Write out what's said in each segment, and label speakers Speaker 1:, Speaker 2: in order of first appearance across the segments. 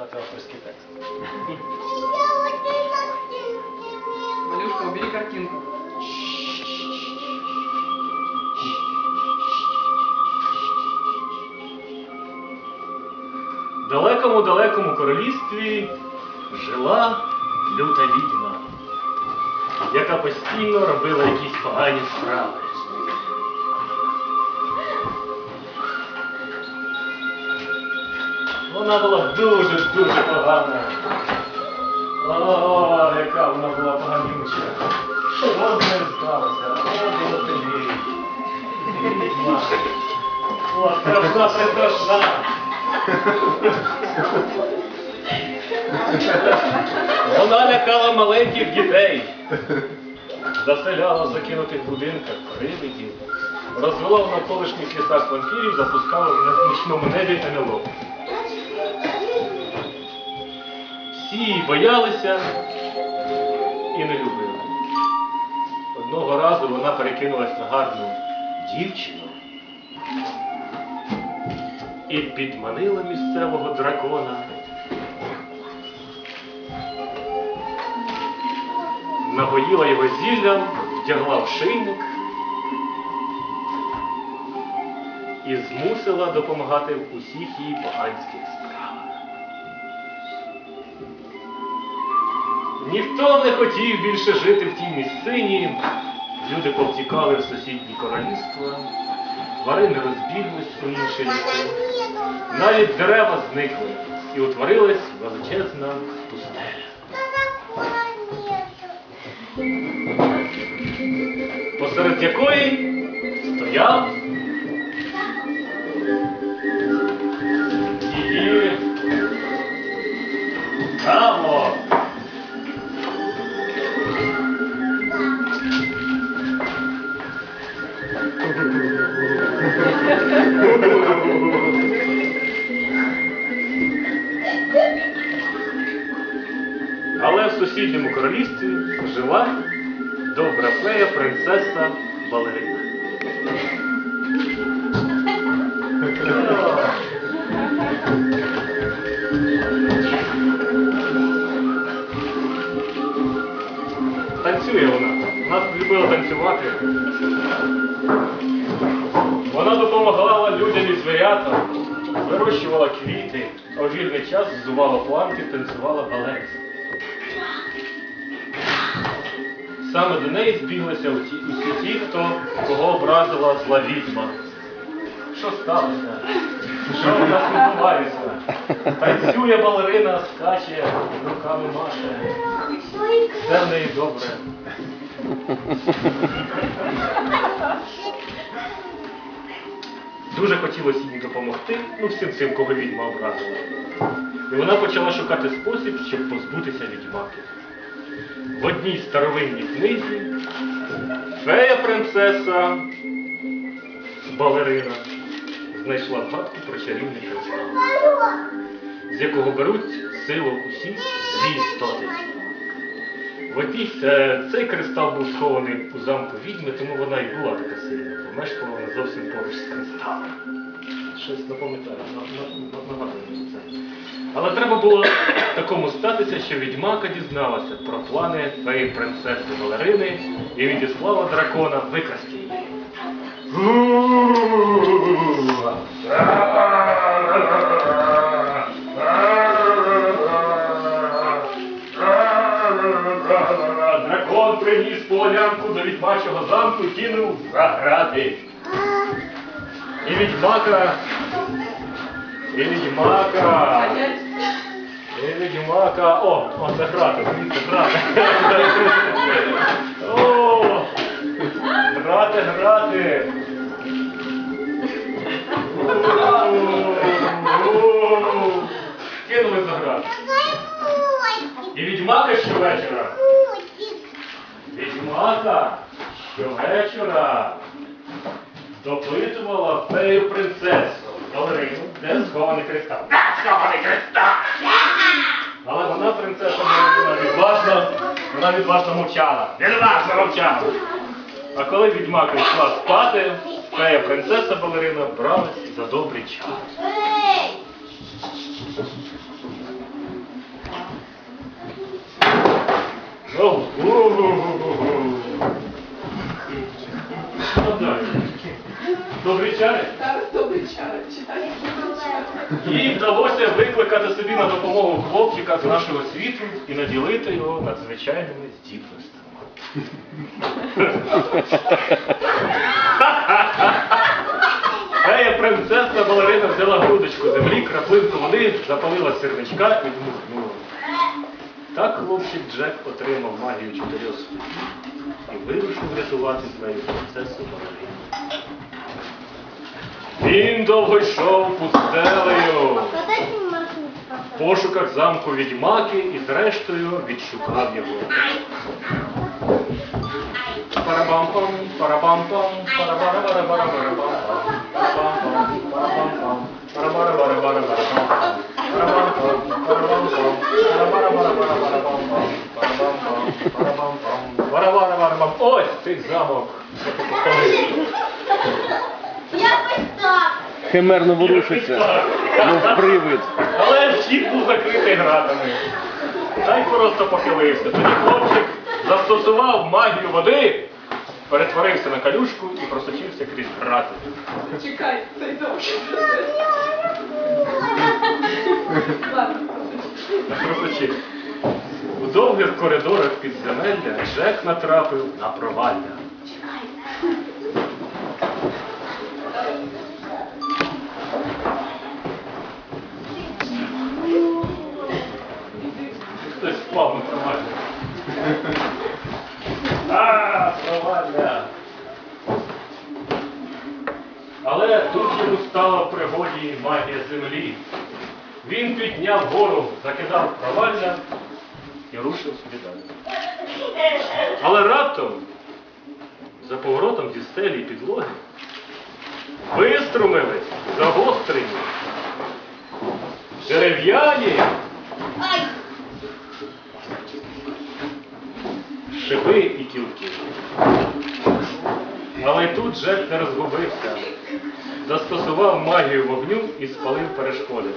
Speaker 1: читати авторський текст.
Speaker 2: Валюшка, убери картинку.
Speaker 1: В далекому-далекому королівстві жила люта відьма, яка постійно робила якісь погані справи. Вона була дуже-дуже погана. О, яка вона була поганюча. Що з нею сталося? О, було тобі. Відьма. О, страшна, страшна. Вона лякала маленьких дітей, заселяла в закинутих будинках привидів, розвела в навколишніх лісах вампірів, запускала в нічному небі НЛО. Всі її боялися і не любили. Одного разу вона перекинулась на гарну дівчину і підманила місцевого дракона. Напоїла його зіллям, вдягла в шийник і змусила допомагати в усіх її поганських Ніхто не хотів більше жити в тій місцині. Люди повтікали в сусідні королівства, тварини розбіглись у інші ліси. Навіть дерева зникли і утворилась величезна пустеля. посеред якої стояв Але в сусідньому королівстві жила добра фея принцеса Балерина. Танцює вона. Вона любила танцювати. Людям вирощувала квіти, а у вільний час ззувала планки, танцювала балет. Саме до неї збіглися усі, усі ті, хто кого образила зла відьма. Що сталося? Що у нас відбувається? Танцює балерина, скаче, руками маше. Все в неї добре. Дуже хотілося їй допомогти, ну всім цим, кого відьма образила. І вона почала шукати спосіб, щоб позбутися відьмаки. В одній старовинній книзі фея принцеса балерина знайшла згадку про чарівний кристал, з якого беруть силу усі злі істоти. В одній, е, цей кристал був схований у замку відьми, тому вона і була така сильна, бо мешкала вона зовсім поруч з кристалом. Щось не пам'ятаю, на- на- на- нагадую мені це. Але треба було такому статися, що відьмака дізналася про плани феї принцеси Валерини і відіслала дракона викрасти її. Полянку до відьмачого замку кинув за грати. І відьмака, і відьмака. І відьмака. О, о, це грати, звідси грати. О, грати, грати. Кинули за грати. І відьмака щовечора. Комаха щовечора допитувала фею принцесу Валерину, де схований кристал. Схований кристал! Але вона принцеса була відважна, вона відважно мовчала. Відважно мовчала! А коли відьмака йшла спати, фея принцеса Балерина бралась за добрий час. Oh, Добрий чай?
Speaker 2: Добрий чай.
Speaker 1: Їй вдалося викликати собі на допомогу хлопчика з нашого світу і наділити його надзвичайними здібностями. Фея принцеса балерина взяла грудочку землі, краплинку води, запалила сірничка і дмухнула. Так хлопчик Джек отримав магію чотирьох ступінь і вирушив рятувати свою принцесу балерину. Він довго йшов пустелею в пошуках замку відьмаки і зрештою відшукав його. Парабам-пам, парабам-пам, парабара-бара-бара-бара-бам, парабам-пам, парабам-пам, парабара-бара-бара-бара-бам, парабам-пам, парабам-пам, парабара-бара-бара-бара-бам-пам, парабам-пам, парабам-пам, бара-бара-бара-бам. Ось цей замок.
Speaker 3: Якось так.
Speaker 4: Химерно ворушиться, мов привид.
Speaker 1: Але вхід був закритий гратами. Та й просто похилився. Тоді хлопчик застосував магію води, перетворився на калюшку і просочився крізь грати.
Speaker 2: Чекай, цей довший. Ладно,
Speaker 1: Просочив. У довгих коридорах підземелля Джек натрапив на провалля. Хтось впав на провалля. А, провалля. Але тут йому стала в пригоді магія землі. Він підняв гору, закидав провалля і рушив собі далі. Але раптом, за поворотом зі стелі і підлоги, виструмились загострені, дерев'яні
Speaker 3: Ай!
Speaker 1: шипи і кілки. Але й тут Джек не розгубився. Застосував магію вогню і спалив перешкоди.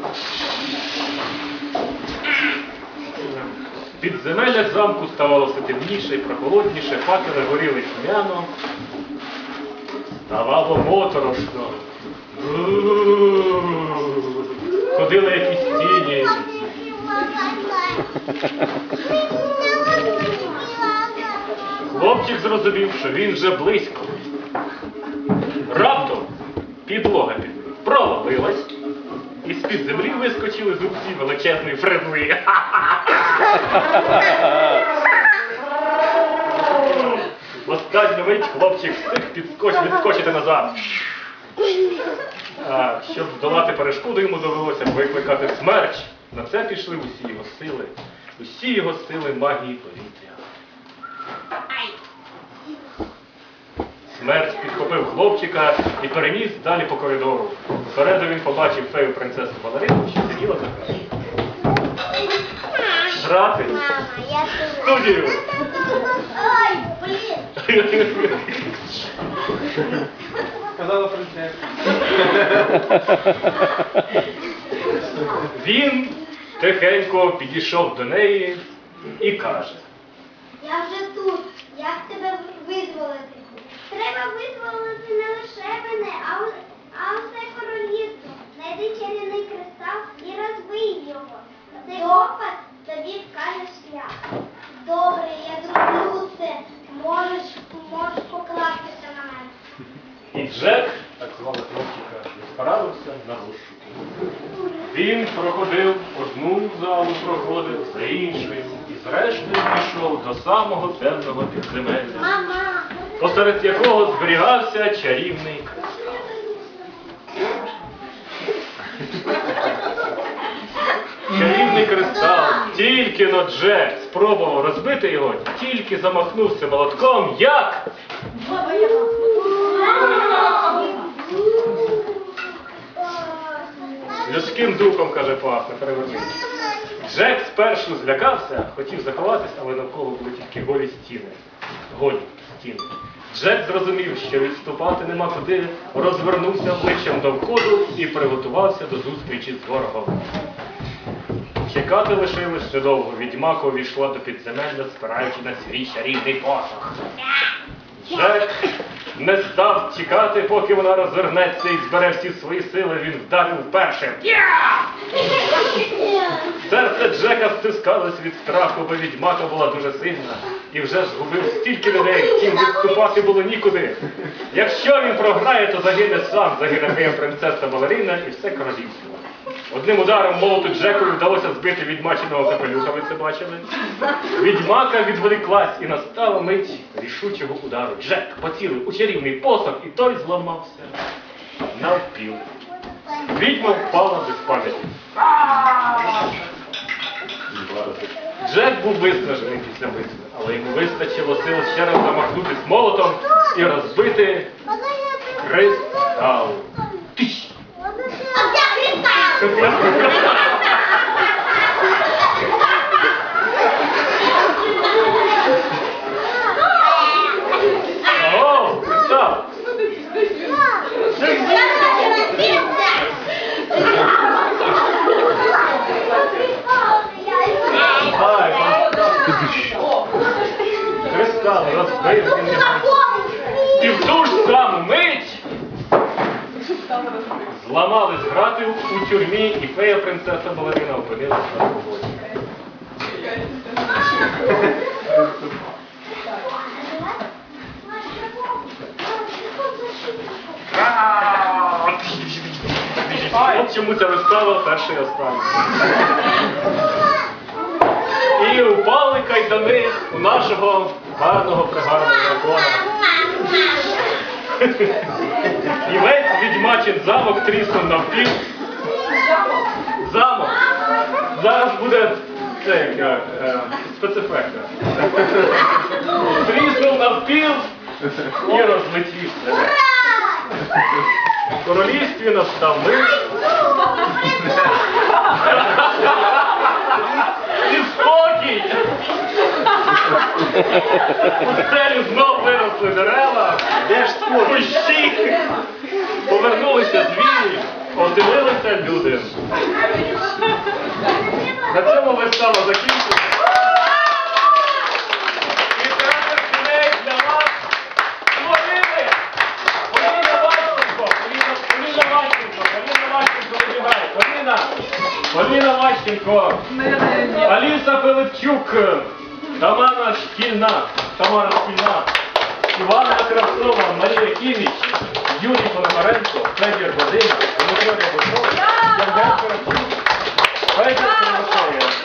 Speaker 1: В підземеллях замку ставало все темніше і прохолодніше, факели горіли тьмяно. Ставало моторошно. Ходили якісь тіні. Хлопчик зрозумів, що він вже близько. Раптом підлога і з-під землі вискочили зубці величезної фрезли. В останню мить хлопчик встиг підскоч, відскочити назад. А, щоб здолати перешкоду, йому довелося викликати смерч. На це пішли усі його сили, усі його сили магії повітря. Смерть підхопив хлопчика і переніс далі по коридору. Впереду він побачив фею принцесу Валерину, що сиділа за краю. Грати студію.
Speaker 3: Ай, блін.
Speaker 2: Казала принцеса.
Speaker 1: Він тихенько підійшов до неї і каже.
Speaker 3: Я вже тут. Як тебе визволити? Треба визволити не лише мене, а, у- а усе королівство. Знайди чарівний кристал і розбий його. Цей компас тобі вкаже шлях. Добре, я зроблю це. Можеш, можеш покластися на мене.
Speaker 1: І Джек, так звали хлопчика, відправився на розшуки. Він проходив одну залу, проходив за іншою і зрештою пішов до самого темного підземелля, посеред якого зберігався чарівний кристал. Чарівний кристал, тільки но Джек спробував розбити його, тільки замахнувся молотком, як людським духом, каже пахне, перевернись. Джек спершу злякався, хотів заховатись, але навколо були тільки голі стіни. Голі стіни. Джек зрозумів, що відступати нема куди, розвернувся обличчям до входу і приготувався до зустрічі з ворогом. Чекати лишилось недовго. Відьмако увійшла до підземелля, спираючи на свій чарівний посох. Джек не став чекати, поки вона розвернеться і збере всі свої сили. Він вдарив першим. Серце Джека стискалось від страху, бо відьмака була дуже сильна і вже згубив стільки людей, втім відступати було нікуди. Якщо він програє, то загине сам, загине моя принцеса балерина і все королівство. Одним ударом молоту Джекові вдалося збити відьмаченого капелюха, ви це бачили. Відьмака відволіклась і настала мить рішучого удару. Джек поцілив у чарівний посох, і той зламався навпіл. Відьма впала без пам'яті. Джек був виснажений після битви, але йому вистачило сил ще раз замахнутися молотом і розбити кристал. Yeah. на. От чому ця вистава перша і остання. І упали кайдани у нашого гарного пригарного дракона. І весь відьмачин замок тріснув навпіл. Зараз буде це як е, спецефекти. Тріснув навпіл і розлетівся. В королівстві настав мир. І спокій! У стелі знов виросли дерева. Де ж кущі? Повернулися звірі, оселилися люди. На цьому вистава закінчується. І театр для вас створили Поліна Ващенко, Поліна, Поліна Ващенко, Ващенко вибігає. Поліна, Поліна Ващенко, Аліса Пилипчук, Тамара Шкільна, Тамара Шкільна, Івана Кравцова, Марія Кіміч, Юрій Пономаренко, Федір Година, Дмитро Рябушов, Євген Кравчук,
Speaker 4: Thank
Speaker 1: you, Senatorial.